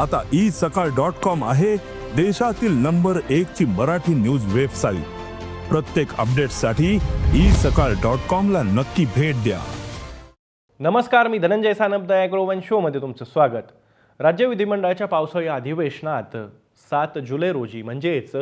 आता ई सकाळ dot com आहे देशातील नंबर एक ची मराठी न्यूज वेबसाईट. प्रत्येक अपडेटसाठी ई सकाळ डॉट कॉम ला नक्की भेट द्या. नमस्कार मी धनंजय सानप द शो शोमध्ये तुमचं स्वागत. राज्य विधिमंडळाच्या पावसाळी अधिवेशनात सात जुलै रोजी म्हणजेच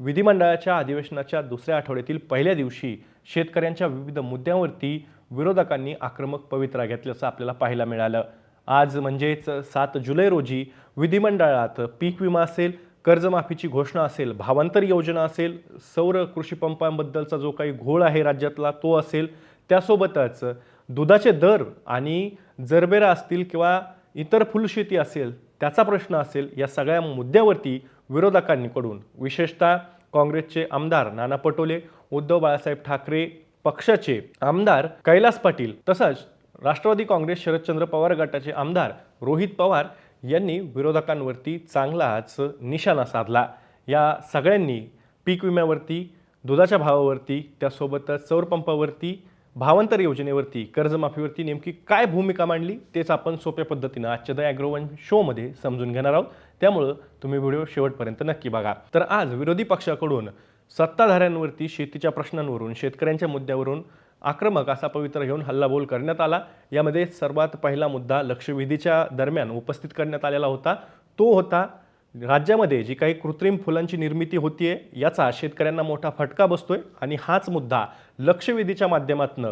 विधिमंडळाच्या अधिवेशनाच्या दुसऱ्या आठवड्यातील पहिल्या दिवशी शेतकऱ्यांच्या विविध मुद्द्यांवरती विरोधकांनी आक्रमक पवित्रा घेतल्याचं आपल्याला पाहायला मिळालं. आज म्हणजेच सात जुलै रोजी विधिमंडळात पीक विमा असेल कर्जमाफीची घोषणा असेल भावांतर योजना असेल सौर कृषी पंपांबद्दलचा जो काही घोळ आहे राज्यातला तो असेल त्यासोबतच दुधाचे दर आणि जरबेरा असतील किंवा इतर फुलशेती असेल त्याचा प्रश्न असेल या सगळ्या मुद्द्यावरती विरोधकांकडून विशेषतः काँग्रेसचे आमदार नाना पटोले उद्धव बाळासाहेब ठाकरे पक्षाचे आमदार कैलास पाटील तसंच राष्ट्रवादी काँग्रेस शरदचंद्र पवार गटाचे आमदार रोहित पवार यांनी विरोधकांवरती चांगलाच निशाणा साधला. या सगळ्यांनी पीक विम्यावरती दुधाच्या भावावरती त्यासोबतच सौर पंपावरती भावांतर योजनेवरती कर्जमाफीवरती नेमकी काय भूमिका मांडली तेच आपण सोप्या पद्धतीनं आजच्या द ॲग्रोवन शोमध्ये समजून घेणार आहोत. त्यामुळं तुम्ही व्हिडिओ शेवटपर्यंत नक्की बघा. तर आज विरोधी पक्षाकडून सत्ताधाऱ्यांवरती शेतीच्या प्रश्नांवरून शेतकऱ्यांच्या मुद्द्यावरून आक्रमक असा पवित्र घेऊन हल्लाबोल करण्यात आला. यामध्ये सर्वात पहिला मुद्दा लक्षवेधीच्या दरम्यान उपस्थित करण्यात आलेला होता. तो होता राज्यामध्ये जी काही कृत्रिम फुलांची निर्मिती होतीये याचा शेतकऱ्यांना मोठा फटका बसतोय आणि हाच मुद्दा लक्षवेधीच्या माध्यमातून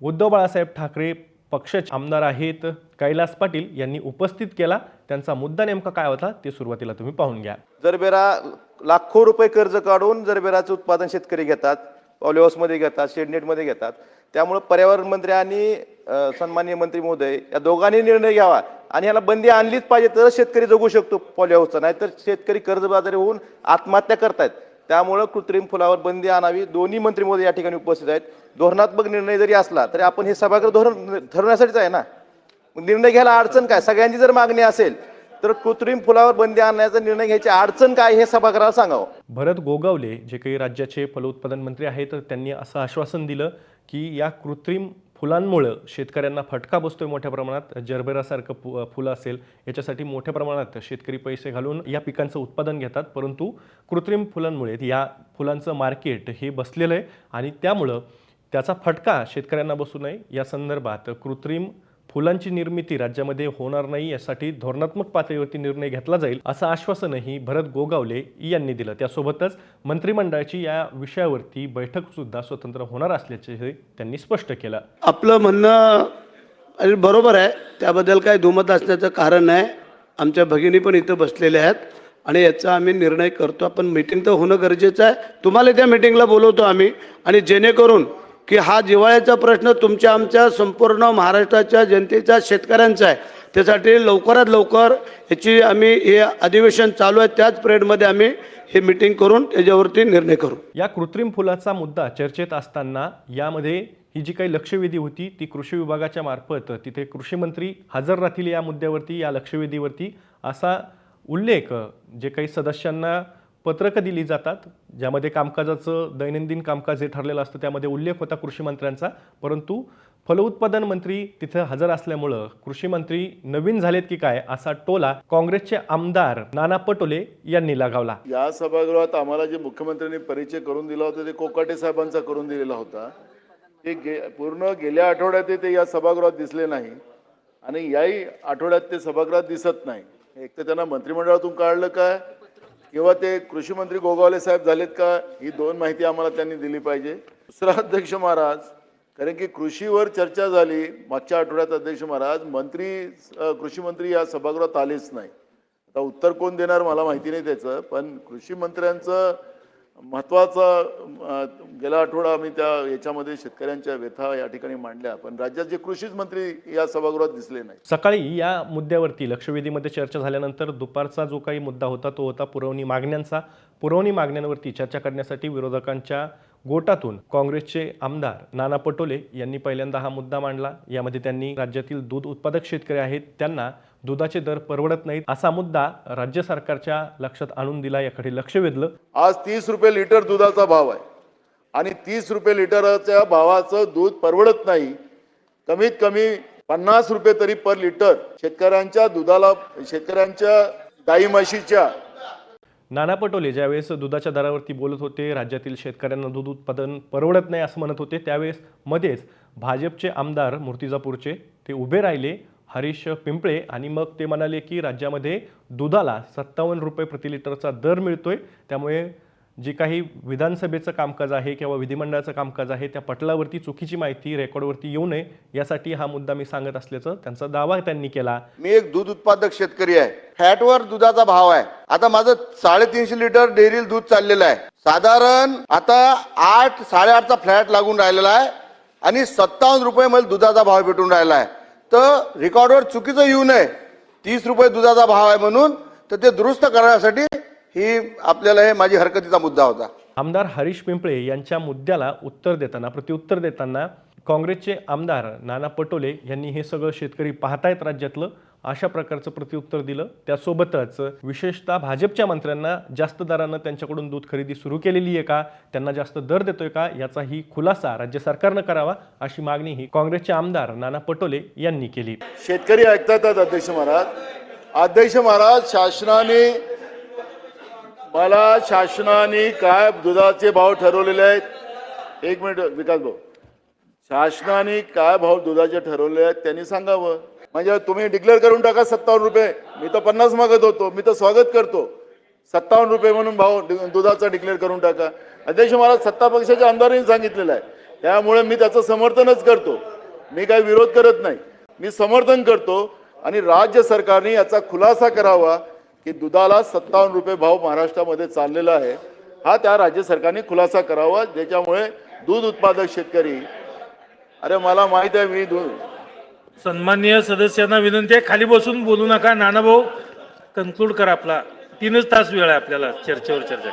उद्धव बाळासाहेब ठाकरे पक्षाचे आमदार आहेत कैलास पाटील यांनी उपस्थित केला. त्यांचा मुद्दा नेमका काय होता ते सुरुवातीला तुम्ही पाहून घ्या. जरबेरा लाखो रुपये कर्ज काढून जरबेराचं उत्पादन शेतकरी घेतात. पॉलिओसमध्ये घेतात शेडनेटमध्ये घेतात. त्यामुळं पर्यावरण मंत्री आणि सन्मान्य मंत्री महोदय या दोघांनी निर्णय घ्यावा आणि याला बंदी आणलीच पाहिजे तर शेतकरी जगू शकतो पॉलिहाऊसचा नाहीतर शेतकरी कर्जबाजारी होऊन आत्महत्या करतायत. त्यामुळं कृत्रिम फुलावर बंदी आणावी. दोन्ही मंत्री महोदय या ठिकाणी उपस्थित आहेत. धोरणात्मक निर्णय जरी असला तरी आपण हे सभागृह धोरण ठरवण्यासाठीच आहे ना? निर्णय घ्यायला अडचण काय? सगळ्यांची जर मागणी असेल तर कृत्रिम फुलावर बंदी आणण्याचा निर्णय घ्यायची अडचण काय हे सभागृहाला सांगावं. भरत गोगावले जे काही राज्याचे फलोत्पादन मंत्री आहेत त्यांनी असं आश्वासन दिलं की या कृत्रिम फुलांमुळं शेतकऱ्यांना फटका बसतोय मोठ्या प्रमाणात. जरबेरासारखं फु फुलं असेल याच्यासाठी मोठ्या प्रमाणात शेतकरी पैसे घालून या पिकांचं उत्पादन घेतात. परंतु कृत्रिम फुलांमुळे या फुलांचं मार्केट हे बसलेलं आहे आणि त्यामुळं त्याचा फटका शेतकऱ्यांना बसू नये. या संदर्भात कृत्रिम फुलांची निर्मिती राज्यामध्ये होणार नाही यासाठी धोरणात्मक पातळीवरती निर्णय घेतला जाईल असं आश्वासनही भरत गोगावले यांनी दिलं. त्यासोबतच मंत्रिमंडळाची या विषयावरती बैठक सुद्धा स्वतंत्र होणार असल्याचे त्यांनी स्पष्ट केलं. आपलं म्हणणं आणि बरोबर आहे. त्याबद्दल काही दुमत असण्याचं कारण नाही. आमच्या भगिनी पण इथं बसलेल्या आहेत आणि याचा आम्ही निर्णय करतो. आपण मीटिंग तर होणं गरजेचं आहे. तुम्हाला त्या मीटिंगला बोलवतो आम्ही आणि जेणेकरून की हा जिव्हाळ्याचा प्रश्न तुमच्या आमच्या संपूर्ण महाराष्ट्राच्या जनतेच्या शेतकऱ्यांचा आहे. त्यासाठी लवकरात लवकर याची आम्ही हे अधिवेशन चालू आहे. त्याच पिरियडमध्ये आम्ही हे मीटिंग करून त्याच्यावरती निर्णय करू. या कृत्रिम फुलाचा मुद्दा चर्चेत असताना यामध्ये ही जी काही लक्षवेधी होती ती कृषी विभागाच्या मार्फत तिथे कृषी मंत्री हजर राहतील या मुद्द्यावरती या लक्षवेधीवरती असा उल्लेख जे काही सदस्यांना पत्रकं दिली जातात ज्यामध्ये कामकाजाचं दैनंदिन कामकाज जे ठरलेलं असतं त्यामध्ये उल्लेख होता कृषी मंत्र्यांचा. परंतु फलोत्पादन मंत्री तिथं हजर असल्यामुळं कृषी मंत्री नवीन झालेत की काय असा टोला काँग्रेसचे आमदार नाना पटोले यांनी लगावला. या सभागृहात आम्हाला जे मुख्यमंत्र्यांनी परिचय करून दिला होता ते कोकाटे साहेबांचा करून दिलेला होता. ते गे पूर्ण गेल्या आठवड्यात ते या सभागृहात दिसले नाही आणि याही आठवड्यात ते सभागृहात दिसत नाही. एक तर त्यांना मंत्रिमंडळातून काढलं काय किंवा ते कृषी मंत्री गोगावले साहेब झालेत का ही दोन माहिती आम्हाला त्यांनी दिली पाहिजे. दुसरा अध्यक्ष महाराज कारण की कृषीवर चर्चा झाली मागच्या आठवड्यात अध्यक्ष महाराज मंत्री कृषीमंत्री कृषी मंत्री या सभागृहात आलेच नाही. आता उत्तर कोण देणार मला माहिती नाही त्याचं पण कृषी मंत्र्यांचं महत्त्वाचं गेला आठवडा आम्ही त्या याच्यामध्ये शेतकऱ्यांच्या व्यथा या ठिकाणी मांडल्या पण राज्याचे कृषीच मंत्री या सभागृहात दिसले नाही सकाळी या मुद्द्यावरती लक्षवेधीमध्ये चर्चा झाल्यानंतर दुपारचा जो काही मुद्दा होता तो होता पुरवणी मागण्यांचा. पुरवणी मागण्यांवरती चर्चा करण्यासाठी विरोधकांच्या गोटातून काँग्रेसचे आमदार नाना पटोले यांनी पहिल्यांदा हा मुद्दा मांडला. यामध्ये त्यांनी राज्यातील दूध उत्पादक शेतकरी आहेत त्यांना दुधाचे दर परवडत नाहीत असा मुद्दा राज्य सरकारच्या लक्षात आणून दिला याकडे लक्ष वेधलं. आज तीस रुपये लिटर दुधाचा भाव आहे. आणि तीस रुपये लिटरच्या भावाचं दूध परवडत नाही. कमीत कमी पन्नास रुपये तरी पर लिटर शेतकऱ्यांच्या दुधाला शेतकऱ्यांच्या गाई म्हशीच्या. नाना पटोले ज्यावेळेस दुधाच्या दरावरती बोलत होते राज्यातील शेतकऱ्यांना दूध उत्पादन परवडत नाही असं म्हणत होते त्यावेळेस मध्येच भाजपचे आमदार मूर्तिजापूरचे ते उभे राहिले. हरीश पिंपळे आणि मग ते म्हणाले की राज्यामध्ये दुधाला सत्तावन्न रुपये प्रति लिटरचा दर मिळतोय. त्यामुळे जे काही विधानसभेचं कामकाज आहे किंवा विधिमंडळाचं कामकाज आहे त्या पटलावरती चुकीची माहिती रेकॉर्डवरती येऊ नये यासाठी हा मुद्दा मी सांगत असल्याचं त्यांचा दावा त्यांनी केला. मी एक दूध उत्पादक शेतकरी आहे. फॅटवर दुधाचा भाव आहे. आता माझं साडेतीनशे लिटर डेअरी दूध चाललेलं आहे. साधारण आता आठ साडेआठचा फ्लॅट लागून राहिलेला आहे आणि सत्तावन्न रुपये मला दुधाचा भाव भेटून राहिला आहे. तर रेकॉर्डवर चुकीचं येऊ नये. तीस रुपये दुधाचा भाव आहे म्हणून तर ते दुरुस्त करण्यासाठी ही आपल्याला हे माझी हरकतीचा मुद्दा होता. आमदार हरीश पिंपळे यांच्या मुद्द्याला उत्तर देताना प्रत्युत्तर देताना काँग्रेसचे आमदार नाना पटोले यांनी हे सगळं शेतकरी पाहतायत राज्यातलं. अशा प्रकारचं प्रत्युत्तर दिलं. त्यासोबतच विशेषतः भाजपच्या मंत्र्यांना जास्त दरानं त्यांच्याकडून दूध खरेदी सुरू केलेली आहे का? त्यांना जास्त दर देतोय का? याचाही खुलासा राज्य सरकारनं करावा अशी मागणीही काँग्रेसचे आमदार नाना पटोले यांनी केली. शेतकरी ऐकतात अध्यक्ष महाराज. अध्यक्ष महाराज शासनाने मला शासनाने काय दुधाचे भाव ठरवलेले आहेत? एक मिनिट विकास भाऊ. शासनाने काय भाव दुधाचे ठरवले आहेत? त्यांनी सांगावं. म्हणजे तुम्ही डिक्लेअर करून टाका सत्तावन्न रुपये. मी तर पन्नास मागत होतो. मी तर स्वागत करतो. सत्तावन्न रुपये म्हणून भाव दुधाचा डिक्लेअर करून टाका. अध्यक्ष मला सत्ता पक्षाच्या आमदारांनी सांगितलेलं आहे. त्यामुळे मी त्याचं समर्थनच करतो. मी काही विरोध करत नाही. मी समर्थन करतो आणि राज्य सरकारने याचा खुलासा करावा की दुधाला सत्तावन्न रुपये भाव महाराष्ट्रामध्ये चाललेला आहे. हा त्या राज्य सरकारने खुलासा करावा. ज्याच्यामुळे दूध उत्पादक शेतकरी अरे मला माहीत आहे मी दूध सन्माननीय सदस्यांना विनंती आहे खाली बसून बोलू नका. नानाभाऊ कन्क्लूड करा आपला. तीनच तास वेळ आहे आपल्याला चर्चेवर चर्चा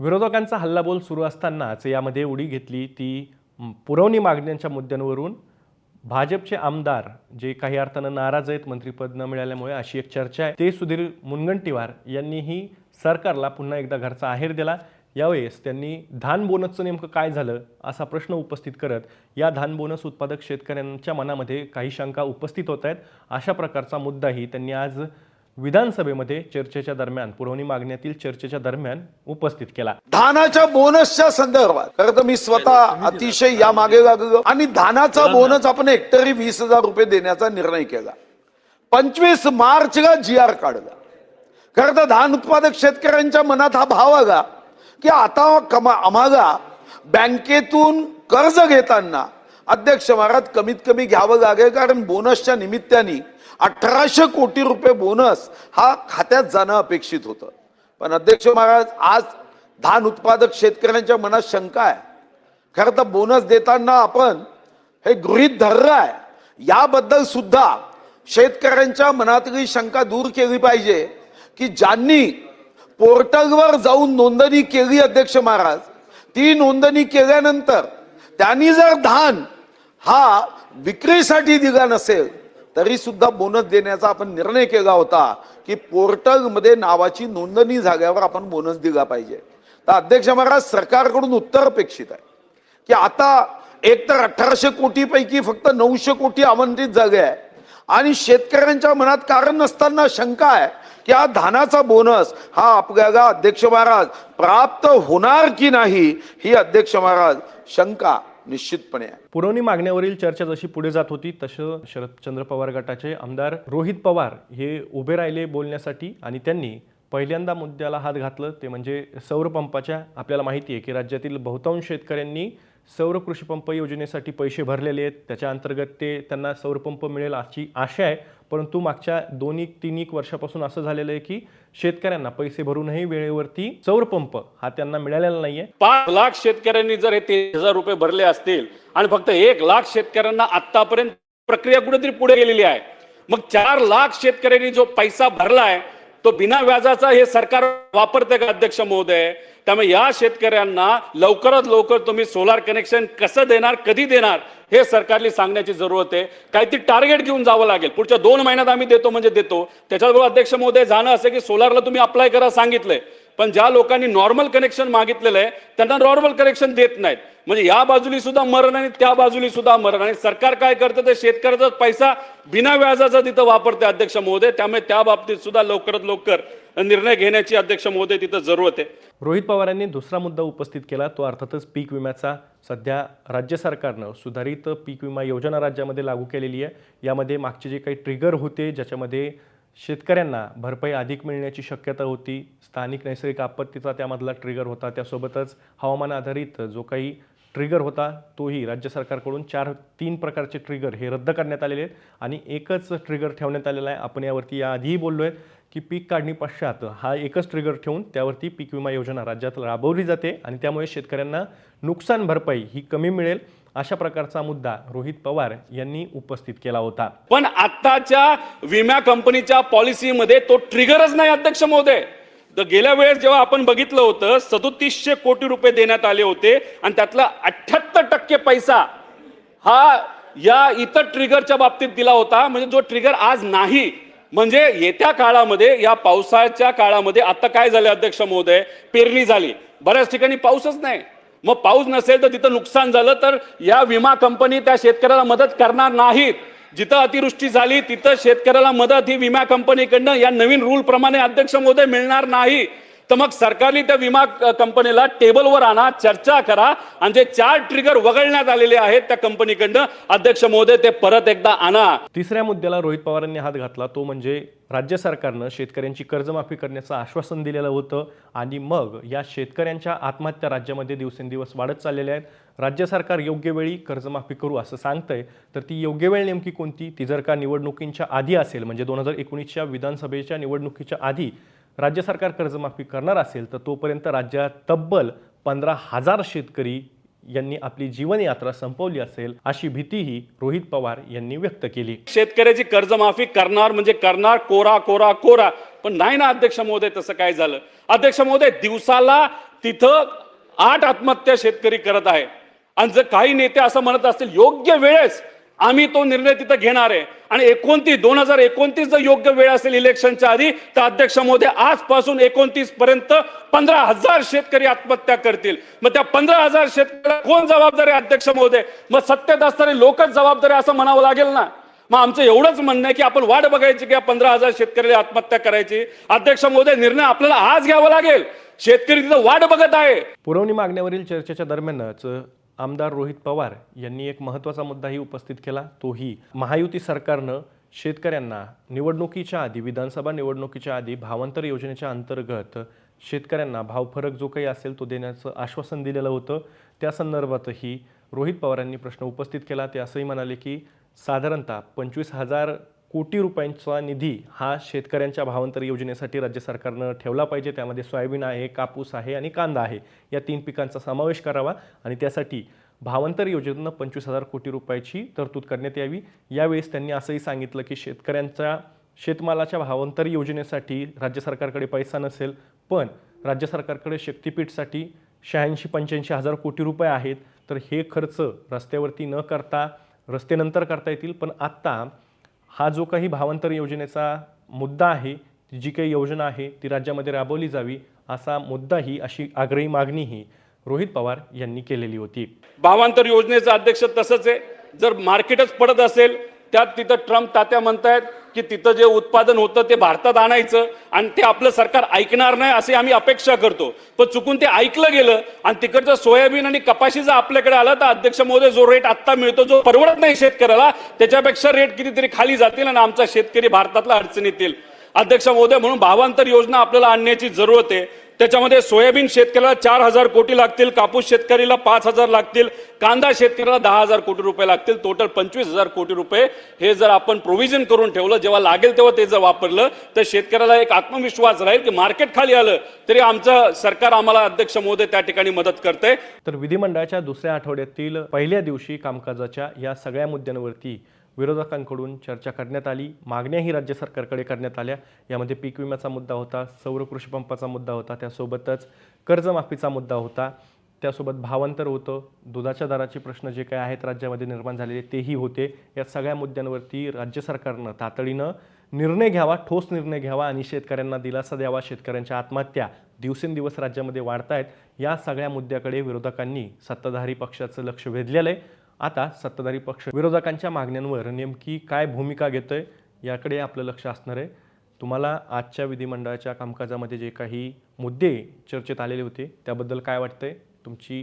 विरोधकांचा हल्लाबोल सुरू असतानाच यामध्ये उडी घेतली ती पुरवणी मागण्यांच्या मुद्द्यांवरून. भाजपचे आमदार जे काही अर्थानं नाराज आहेत मंत्रिपद न मिळाल्यामुळे अशी एक चर्चा आहे. ते सुधीर मुनगंटीवार यांनीही सरकारला पुन्हा एकदा घरचा आहेर दिला. यावेळेस त्यांनी धान बोनसचं नेमकं काय झालं असा प्रश्न उपस्थित करत या धान बोनस उत्पादक शेतकऱ्यांच्या मनामध्ये काही शंका उपस्थित होत आहेत. अशा प्रकारचा मुद्दाही त्यांनी आज विधानसभेमध्ये चर्चेच्या दरम्यान पुरवणी मागण्यातील चर्चेच्या दरम्यान उपस्थित केला. धानाच्या बोनसच्या संदर्भात खरं तर मी स्वतः अतिशय या मागे लागलो आणि धानाचा बोनस आपण हेक्टरी वीस हजार रुपये देण्याचा निर्णय केला. पंचवीस मार्चला जी आर काढला. खरं तर धान उत्पादक शेतकऱ्यांच्या मनात हा भाव आला. की आता कमा आम्हाला बँकेतून कर्ज घेताना अध्यक्ष महाराज कमीत कमी घ्यावं लागेल कारण बोनसच्या निमित्ताने अठराशे कोटी रुपये बोनस हा खात्यात जाणं अपेक्षित होतं. पण अध्यक्ष महाराज आज धान उत्पादक शेतकऱ्यांच्या मनात शंका आहे. खरं तर बोनस देताना आपण हे गृहित धरलं आहे. याबद्दल सुद्धा शेतकऱ्यांच्या मनातली शंका दूर केली पाहिजे की ज्यांनी पोर्टलवर जाऊन नोंदणी केली अध्यक्ष महाराज. ती नोंदणी केल्यानंतर त्यांनी जर धान हा विक्रीसाठी दिला नसेल तरी सुद्धा बोनस देण्याचा आपण निर्णय केला होता की पोर्टलमध्ये नावाची नोंदणी झाल्यावर आपण बोनस दिला पाहिजे. तर अध्यक्ष महाराज सरकारकडून उत्तर अपेक्षित आहे की आता एक तर अठराशे कोटीपैकी फक्त नऊशे कोटी आमंत्रित झाले आहे आणि शेतकऱ्यांच्या मनात कारण नसताना शंका आहे या धानाचा बोनस? हा आपल्याला अध्यक्ष महाराज प्राप्त होणार की नाही ही अध्यक्ष महाराज शंका निश्चितपणे पुरवणी मागण्यावरील चर्चा जशी पुढे जात होती तसं शरदचंद्र पवार गटाचे आमदार रोहित पवार हे उभे राहिले बोलण्यासाठी आणि त्यांनी पहिल्यांदा मुद्द्याला हात घातलं. ते म्हणजे सौरपंपाच्या आपल्याला माहिती आहे की राज्यातील बहुतांश शेतकऱ्यांनी सौर कृषीपंप योजनेसाठी पैसे भरलेले आहेत. त्याच्या अंतर्गत ते त्यांना सौरपंप मिळेल अशी आशा आहे. परंतु मागच्या दोन एक तीन एक वर्षापासून असं झालेलं आहे की शेतकऱ्यांना पैसे भरूनही वेळेवरती सौरपंप हा त्यांना मिळालेला नाहीये. पाच लाख शेतकऱ्यांनी जर हे तीस हजार रुपये भरले असतील आणि फक्त एक लाख शेतकऱ्यांना आतापर्यंत प्रक्रिया कुठेतरी पुढे गेलेली आहे. मग चार लाख शेतकऱ्यांनी जो पैसा भरलाय तो बिना व्याजाचा हे सरकार वापरते का अध्यक्ष महोदय? त्यामुळे या शेतकऱ्यांना लवकरात लवकर तुम्ही सोलार कनेक्शन कसं देणार कधी देणार हे सरकारली सांगण्याची जरूरत आहे. काहीतरी टार्गेट घेऊन जावं लागेल. पुढच्या दोन महिन्यात आम्ही देतो म्हणजे देतो. त्याच्याबरोबर अध्यक्ष महोदय जाणं असं की सोलारला तुम्ही अप्लाय करा सांगितलंय. पण ज्या लोकांनी नॉर्मल कनेक्शन मागितलेलं आहे त्यांना नॉर्मल कनेक्शन देत नाहीत. म्हणजे या बाजूनी सुद्धा मरण आणि त्या बाजूनी सुद्धा मरण. आणि सरकार काय करतं ते शेतकऱ्याचा पैसा बिना व्याजाचा तिथं वापरते अध्यक्ष महोदय. त्यामुळे त्या बाबतीत सुद्धा लवकरात लवकर निर्णय घेण्याची अध्यक्ष महोदय तिथं जरूरत आहे. रोहित पवारांनी दुसरा मुद्दा उपस्थित केला तो अर्थातच पीक विम्याचा. सध्या राज्य सरकारनं सुधारित पीक विमा योजना राज्यामध्ये लागू केलेली आहे. यामध्ये मागचे जे काही ट्रिगर होते ज्याच्यामध्ये शेतकऱ्यांना भरपाई अधिक मिळण्याची शक्यता होती. स्थानिक नैसर्गिक आपत्तीचा त्यामधला ट्रिगर होता. त्यासोबतच हवामान आधारित जो काही ट्रिगर होता तोही राज्य सरकारकडून चार तीन प्रकारचे ट्रिगर हे रद्द करण्यात आलेले आहेत. आणि एकच ट्रिगर ठेवण्यात आलेला आहे. आपण यावरती याआधीही बोललो आहे की पीक काढणी पश्चात हा एकच ट्रिगर ठेवून त्यावरती पीक विमा योजना राज्यात राबवली जाते. आणि त्यामुळे शेतकऱ्यांना नुकसान भरपाई ही कमी मिळेल. अशा प्रकारचा मुद्दा रोहित पवार यांनी उपस्थित केला होता. पण आत्ताच्या विमा कंपनीच्या पॉलिसीमध्ये तो ट्रिगरच नाही अध्यक्ष महोदय. तर गेल्या वेळेस जेव्हा आपण बघितलं होतं सदोतीसशे कोटी रुपये देण्यात आले होते आणि त्यातला अठ्याहत्तर टक्के पैसा हा या इतर ट्रिगरच्या बाबतीत दिला होता. म्हणजे जो ट्रिगर आज नाही म्हणजे येत्या काळामध्ये या पावसाच्या काळामध्ये आता काय झालं अध्यक्ष महोदय? पेरणी झाली. बऱ्याच ठिकाणी पाऊसच नाही. मग पाऊस नसेल तर तिथं नुकसान झालं तर या विमा कंपनी त्या शेतकऱ्याला मदत करणार नाहीत. जिथं अतिवृष्टी झाली तिथं शेतकऱ्याला मदत ही विमा कंपनीकडनं या नवीन रूल प्रमाणे अध्यक्ष महोदय मिळणार नाही. तर मग सरकारने त्या विमा कंपनीला टेबलवर आणा चर्चा करा आणि जे चार ट्रिगर वगळण्यात आलेले आहेत त्या कंपनीकडनं अध्यक्ष महोदय ते परत एकदा आणा. तिसऱ्या मुद्द्याला रोहित पवारांनी हात घातला तो म्हणजे राज्य सरकारनं शेतकऱ्यांची कर्जमाफी करण्याचं आश्वासन दिलेलं होतं आणि मग या शेतकऱ्यांच्या आत्महत्या राज्यामध्ये दिवसेंदिवस वाढत चाललेल्या आहेत. राज्य सरकार योग्य वेळी कर्जमाफी करू असं सांगतंय. तर ती योग्य वेळ नेमकी कोणती? ती जर का निवडणुकींच्या आधी असेल म्हणजे दोन हजार एकोणीसच्या विधानसभेच्या निवडणुकीच्या आधी राज्य सरकार कर्जमाफी करणार असेल तर तोपर्यंत राज्यात तब्बल पंधरा हजार शेतकरी यांनी आपली जीवनयात्रा संपवली असेल अशी भीतीही रोहित पवार यांनी व्यक्त केली. शेतकऱ्याची कर्जमाफी करणार म्हणजे करणार कोरा कोरा कोरा. पण नाही ना अध्यक्ष महोदय तसं काय झालं? अध्यक्ष महोदय दिवसाला तिथं आठ आत्महत्या शेतकरी करत आहे. आणि जर काही नेते असं म्हणत असतील योग्य वेळेस आम्ही तो निर्णय तिथं घेणार आहे. आणि एकोणतीस दोन हजार एकोणतीस जर योग्य वेळ असेल इलेक्शनच्या आधी तर अध्यक्ष महोदय आजपासून एकोणतीस पर्यंत पंधरा हजार शेतकरी आत्महत्या करतील. मग त्या पंधरा हजार शेतकऱ्याला कोण जबाबदार आहे अध्यक्ष महोदय? मग सत्तेत असणारे लोकच जबाबदार आहे असं म्हणावं लागेल ना? मग आमचं एवढंच म्हणणं आहे की आपण वाट बघायची की पंधरा हजार शेतकरी आत्महत्या करायची. अध्यक्ष महोदय निर्णय आपल्याला आज घ्यावा लागेल. शेतकरी तिथं वाट बघत आहे. पुरवणी मागण्यावरील चर्चेच्या दरम्यानच आमदार रोहित पवार यांनी एक महत्त्वाचा मुद्दाही उपस्थित केला तोही महायुती सरकारनं शेतकऱ्यांना निवडणुकीच्या आधी विधानसभा निवडणुकीच्या आधी भावांतर योजनेच्या अंतर्गत शेतकऱ्यांना भावफरक जो काही असेल तो देण्याचं आश्वासन दिलेलं होतं. त्या संदर्भातही रोहित पवारांनी प्रश्न उपस्थित केला. ते असंही म्हणाले की साधारणतः पंचवीस हजार कोटी रुपयांचा निधी हा शेतकऱ्यांच्या भावांतर योजनेसाठी राज्य सरकारनं ठेवला पाहिजे. त्यामध्ये सोयाबीन आहे कापूस आहे आणि कांदा आहे. या तीन पिकांचा समावेश करावा आणि त्यासाठी भावांतर योजनेनं पंचवीस हजार कोटी रुपयाची तरतूद करण्यात यावी. यावेळेस त्यांनी असंही सांगितलं की शेतकऱ्यांच्या शेतमालाच्या भावांतर योजनेसाठी राज्य सरकारकडे पैसा नसेल पण राज्य सरकारकडे शक्तीपीठसाठी शहाऐंशी पंच्याऐंशी हजार कोटी रुपये आहेत. तर हे खर्च रस्त्यावरती न करता रस्तेनंतर करता येतील पण आत्ता हा जो काही भावांतर योजनेचा मुद्दा आहे जी काही योजना आहे ती राज्यामध्ये राबवली जावी असा मुद्दाही अशी आग्रही मागणीही रोहित पवार यांनी केलेली होती. भावांतर योजनेचं अध्यक्ष तसंच आहे. जर मार्केटच पडत असेल त्यात तिथं ट्रम्प तात्या म्हणतायत की तिथं जे उत्पादन होतं ते भारतात आणायचं आणि ते आपलं सरकार ऐकणार नाही असे आम्ही अपेक्षा करतो. पण चुकून ते ऐकलं गेलं आणि तिकडचं सोयाबीन आणि कपाशी जर आपल्याकडे आलं तर अध्यक्ष महोदय जो रेट आत्ता मिळतो जो परवडत नाही शेतकऱ्याला त्याच्यापेक्षा रेट कितीतरी खाली जातील आणि आमचा शेतकरी भारतातला अडचणीत येईल. अध्यक्ष महोदय म्हणून भावांतर योजना आपल्याला आणण्याची जरूरत आहे. त्याच्यामध्ये सोयाबीन शेतकऱ्याला चार हजार कोटी लागतील कापूस शेतकरीला पाच हजार लागतील कांदा शेतकऱ्याला दहा हजार कोटी रुपये लागतील टोटल पंचवीस हजार कोटी रुपये हे जर आपण प्रोव्हिजन करून ठेवलं जेव्हा लागेल तेव्हा ते जर वापरलं तर शेतकऱ्याला एक आत्मविश्वास राहील की मार्केट खाली आलं तरी आमचं सरकार आम्हाला अध्यक्ष महोदय त्या ठिकाणी मदत करते तर विधिमंडळाच्या दुसऱ्या आठवड्यातील पहिल्या दिवशी कामकाजाच्या या सगळ्या मुद्द्यांवरती विरोधकांकडून चर्चा करण्यात आली. मागण्याही राज्य सरकारकडे करण्यात आल्या. यामध्ये पीक विम्याचा मुद्दा होता सौर कृषीपंपाचा मुद्दा होता त्यासोबतच कर्जमाफीचा मुद्दा होता. त्यासोबत भावांतर होतं. दुधाच्या दराचे प्रश्न जे काय आहेत राज्यामध्ये निर्माण झालेले तेही होते. या सगळ्या मुद्द्यांवरती राज्य सरकारनं तातडीनं निर्णय घ्यावा ठोस निर्णय घ्यावा आणि शेतकऱ्यांना दिलासा द्यावा. शेतकऱ्यांच्या आत्महत्या दिवसेंदिवस राज्यामध्ये वाढत आहेत या सगळ्या मुद्द्याकडे विरोधकांनी सत्ताधारी पक्षाचं लक्ष वेधलेलं आहे. आता सत्ताधारी पक्ष विरोधकांच्या मागण्यांवर नेमकी काय भूमिका घेतोय याकडे आपलं लक्ष असणार आहे. तुम्हाला आजच्या विधिमंडळाच्या कामकाजामध्ये जे काही मुद्दे चर्चेत आलेले होते त्याबद्दल काय वाटतंय? तुमची